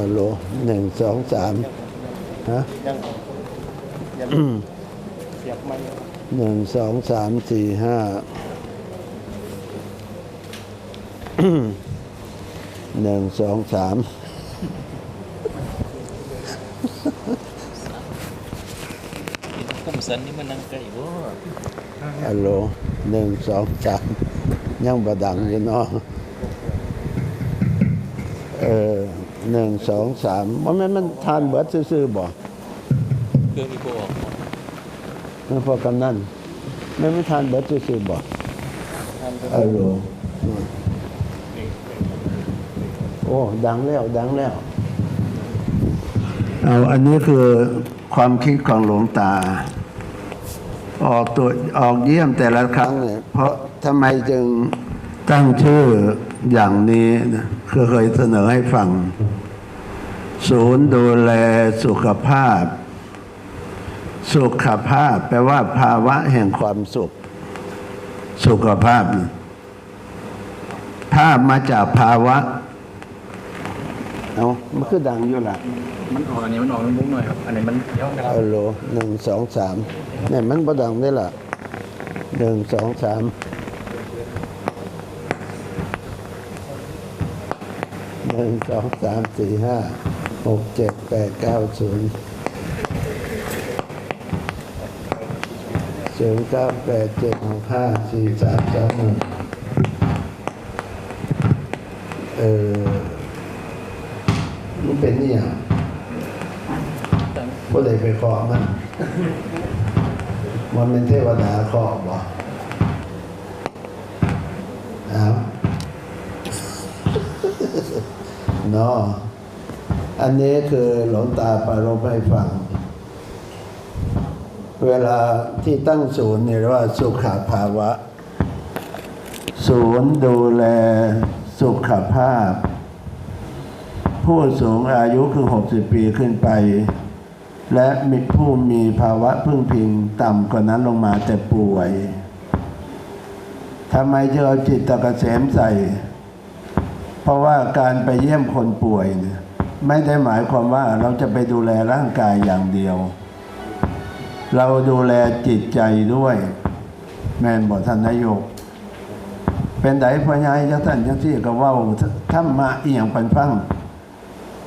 ฮัลโลหนึ่งสองสามฮะหนึ่งสองสามสี่ห้าหนึ่งสองสามผมสันนี่มันนั่งไก่บ่ฮัลโหลหนึ่งสองสามยังบดังอยู่เนาะเออ หนึ่งสองสามว่ามันมันทานเบิดซื่อๆบ่เครื่องมีบ่ออกมันพอกำนั่นไม่ไม่ทานเบิดซื่อๆบ่ทำไปฮัลโหลโอ้ ดังแล้วดังแล้วเอาอันนี้คือความคิดของหลวงตา ออกตัวออกเยี่ยมแต่ละครั้งเนี่ยเพราะทำไมจึงตั้งชื่ออย่างนี้นะคือเคยเสนอให้ฟัง ศูนย์ดูแลสุขภาพ สุขภาพแปลว่าภาวะแห่งความสุข สุขภาพนี่ภาพมาจากภาวะเอามันคือดังอยู่ละมันออกอันนี้มันออกมันบุ้งหน่อยครับ อันนี้มันย่องกันแล้วฮัลโหลหนึ่งสองสามเนี่ยมันบ่ดังได้ละหนึ่งสองสามหนึ่งสองสามสี่ห้า หกเจ็ดแปดเก้าศูนย์ศูนย์เก้าแปดเจ็ดหกห้าสี่สามสองหนึ่งเออมันเป็นนี่อะก็เลยไปขอมันมันเป็นเทวดาขอบ่เอาเนาะ อันนี้คือหลวงตาปรารภให้ฟัง เวลาที่ตั้งศูนย์เนี่ยเรียกว่าสุขภาวะ ศูนย์ดูแลสุขภาพ ผู้สูงอายุคือ 60 ปีขึ้นไป และมีผู้มีภาวะพึ่งพิงต่ำกว่านั้นลงมาแต่ป่วยทำไมจะเอาจิตตะกะเสมใส่ เพราะว่าการไปเยี่ยมคนป่วยเนี่ย ไม่ได้หมายความว่าเราจะไปดูแลร่างกายอย่างเดียว เราดูแลจิตใจด้วย แม่นบอกท่านนายก เป็นไดพญายจังท่านจังที่ก็ว่าธรรมะอีหยังปันฟัง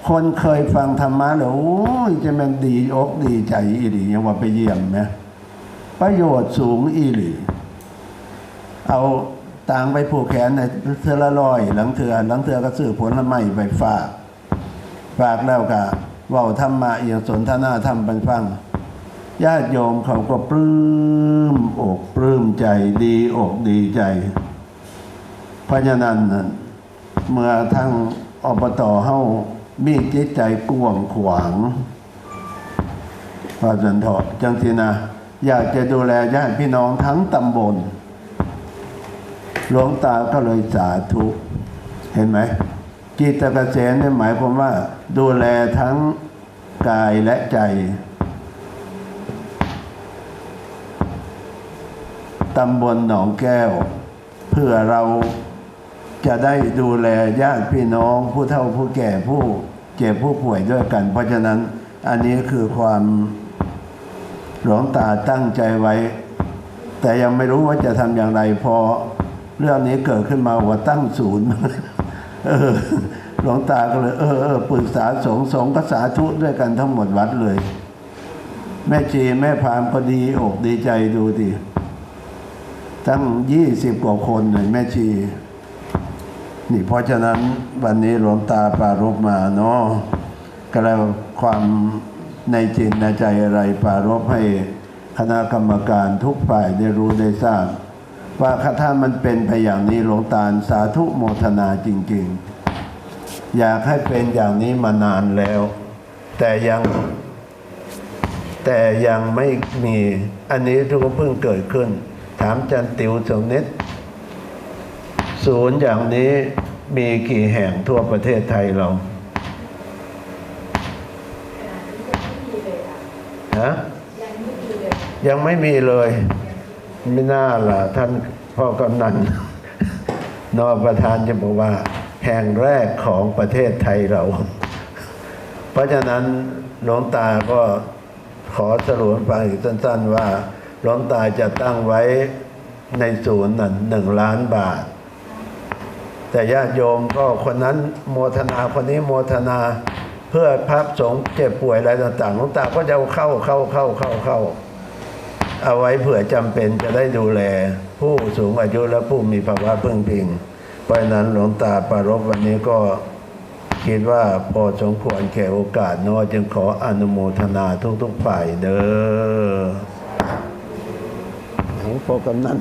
คนเคยฟังธรรมะแล้วโอ้ยจะมันดีอกดีใจอีหลียังว่าไปเยี่ยมไหมประโยชน์สูงอีหลีเอาต่างไปผูกแขนในเทอละร้อย หลังเถือหลังเถือก็ซื้อผลไม้ไปฝาก ฝากแล้วก็เว่าธรรมะอย่างสนทนาธรรมเป็นฟังญาติโยมเขาก็ปลื้มอกปลื้มใจดีอกดีใจเพราะฉะนั้นเมื่อทั้งอบตเฮามีจิตใจกว้างขวางพระสันเถาะจังสินะอยากจะดูแลญาติพี่น้องทั้งตำบลหลวงตาก็เลยสาธุ เห็นไหม จิตเกษมนี่หมายความว่า ดูแลทั้งกายและใจ ตำบลหนองแก้ว เพื่อเราจะได้ดูแลญาติพี่น้องผู้เฒ่าผู้แก่ผู้เจ็บผู้ป่วยด้วยกัน เพราะฉะนั้นอันนี้คือความหลวงตาตั้งใจไว้ แต่ยังไม่รู้ว่าจะทำอย่างไรพอเรื่องนี้เกิดขึ้นมาว่าตั้งศูนย์ เออหลวงตาก็เลยเออเออปรึกษาสงฆ์สงฆ์ก็สาธุด้วยกันทั้งหมดวัดเลย แม่ชีแม่พามก็ดีอกดีใจดูดิตั้งยี่สิบกว่าคนเลยแม่ชี นี่เพราะฉะนั้นวันนี้หลวงตาปรารบมาเนาะก็แล้วความในจิตในใจอะไรปรารบให้คณะกรรมการทุกฝ่ายได้รู้ได้ทราบ ว่าถ้ามันเป็นไปอย่างนี้หลวงตาสาธุโมทนาจริง ๆ อยากให้เป็นอย่างนี้มานานแล้ว แต่ยัง แต่ยังไม่มี อันนี้ทุกเพิ่งเกิดขึ้น ถามจันติวสมนิดศูนย์อย่างนี้มีกี่แห่งทั่วประเทศไทยเราฮะยังไม่มีเลย ไม่น่าล่ะท่านพ่อกำนันนอประธานจะบอกว่า แห่งแรกของประเทศไทยเรา เพราะฉะนั้นหลวงตาก็ขอสรุปฟังอีกสั้น ๆ ว่าหลวงตาจะตั้งไว้ในศูนย์นั้นหนึ่งล้านบาท แต่ญาติโยมก็คนนั้นโมทนาคนนี้โมทนาเพื่อพระสงฆ์เจ็บป่วยอะไรต่างๆหลวงตาก็จะเอาเข้าเข้าเข้าเข้าเข้า เอาไว้เผื่อจำเป็นจะได้ดูแล ผู้สูงอายุและผู้มีภาวะพึ่งพิง เพราะนั้นหลวงตาปรารภวันนี้ก็คิดว่าพอสมควรแก่โอกาสเนอจึงขออนุโมทนาทุกๆฝ่ายเด้อของพอกำนัน